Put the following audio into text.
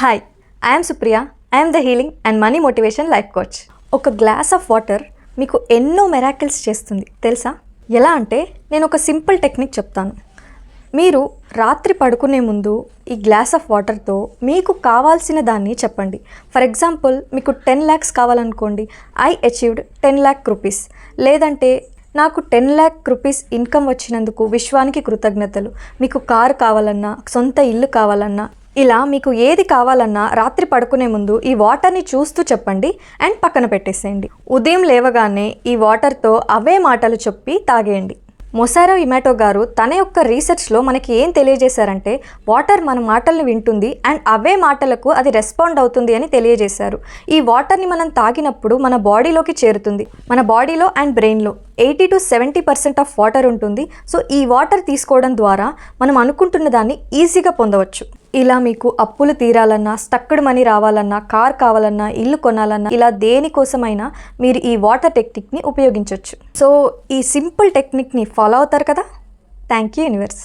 Hi I'm Supriya I'm the healing and money motivation life coach ఒక glass of water మీకు ఎన్నో miracles చేస్తుంది తెలుసా? ఎలా అంటే నేను ఒక సింపుల్ టెక్నిక్ చెప్తాను. మీరు రాత్రి పడుకునే ముందు ఈ గ్లాస్ ఆఫ్ వాటర్తో మీకు కావాల్సిన దాన్ని చెప్పండి. ఫర్ ఎగ్జాంపుల్ మీకు ten lakhs కావాలనుకోండి. I achieved ten lakh rupees లేదంటే నాకు టెన్ ల్యాక్ రూపీస్ ఇన్కమ్ వచ్చినందుకు విశ్వానికి కృతజ్ఞతలు. మీకు కారు కావాలన్నా సొంత ఇల్లు కావాలన్నా ఇలా మీకు ఏది కావాలన్నా రాత్రి పడుకునే ముందు ఈ వాటర్ని చూస్తూ చెప్పండి అండ్ పక్కన పెట్టేసేయండి. ఉదయం లేవగానే ఈ వాటర్తో అవే మాటలు చెప్పి తాగేయండి. మొసారో ఇమాటో గారు తన యొక్క రీసెర్చ్లో మనకి ఏం తెలియజేశారంటే వాటర్ మన మాటల్ని వింటుంది అండ్ అవే మాటలకు అది రెస్పాండ్ అవుతుంది అని తెలియజేశారు. ఈ వాటర్ని మనం తాగినప్పుడు మన బాడీలోకి చేరుతుంది. మన బాడీలో అండ్ బ్రెయిన్లో eighty to seventy percent of water ఉంటుంది. సో ఈ వాటర్ తీసుకోవడం ద్వారా మనం అనుకుంటున్న దాన్ని ఈజీగా పొందవచ్చు. ఇలా మీకు అప్పులు తీరాలన్నా స్టక్డ్ మనీ రావాలన్నా కార్ కావాలన్నా ఇల్లు కొనాలన్నా ఇలా దేనికోసమైనా మీరు ఈ వాటర్ టెక్నిక్ని ఉపయోగించవచ్చు సో ఈ సింపుల్ టెక్నిక్ని ఫాలో అవుతారు కదా? Thank you universe.